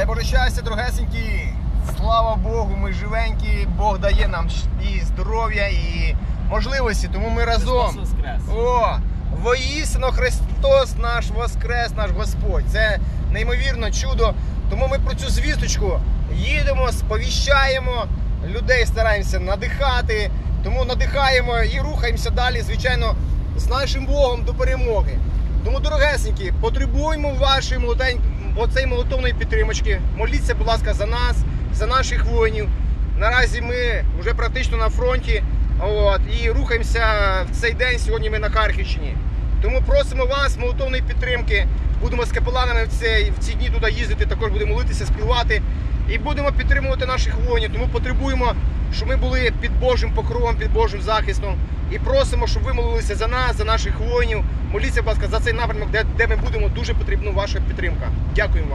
Дай Боже щастя, дорогесенькі. Слава Богу, ми живенькі. Бог дає нам і здоров'я, і можливості. Тому ми разом. Христос Воскрес. О, воістину Христос наш Воскрес, наш Господь. Це неймовірно чудо. Тому ми про цю звісточку їдемо, сповіщаємо, людей стараємося надихати. Тому надихаємо і рухаємося далі, звичайно, з нашим Богом до перемоги. Тому, дорогесенькі, потребуємо вашої оцей молотовної підтримочки. Моліться, будь ласка, за нас, за наших воїнів. Наразі ми вже практично на фронті. От, і рухаємося в цей день. Сьогодні ми на Харківщині. Тому просимо вас, молотовної підтримки. Будемо з капеланами в, цей, в ці дні туди їздити, також будемо молитися, співати. І будемо підтримувати наших воїнів. Тому потребуємо, щоб ми були під Божим покровом, під Божим захистом. І просимо, щоб ви молилися за нас, за наших воїнів. Моліться, будь ласка, за цей напрямок, де, де ми будемо. Дуже потрібна ваша підтримка. Дякуємо вам.